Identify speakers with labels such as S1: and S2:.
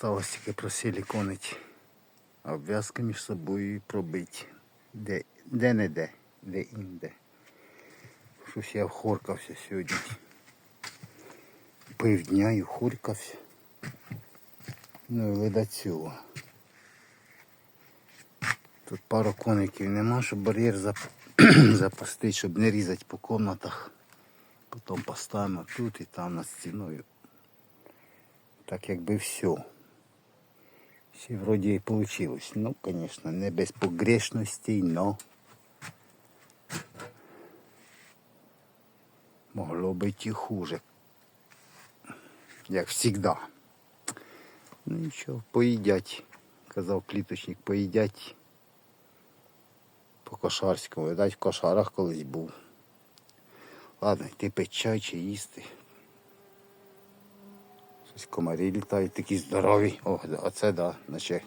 S1: Осталось тільки просиліконить, обв'язки між собою пробить. Де, де не де, де інде. Щось я вхоркався сьогодні. Півдня і вхоркався. Ну і до цього. Тут пару коників нема, щоб бар'єр зап- запустити, щоб не різати по комнатах. Потім поставимо тут і там над стіною. Так якби все. Все вроді і вийшло. Ну, звісно, не без погрешностей, но могло бути і хуже. Як завжди. Ну нічого, поїдять. Казав кліточник, поїдять по кошарському. Видать, в кошарах колись був. Ладно, йти пить чай чи їсти. Щось комарі літають такі здорові. О, оце да, наче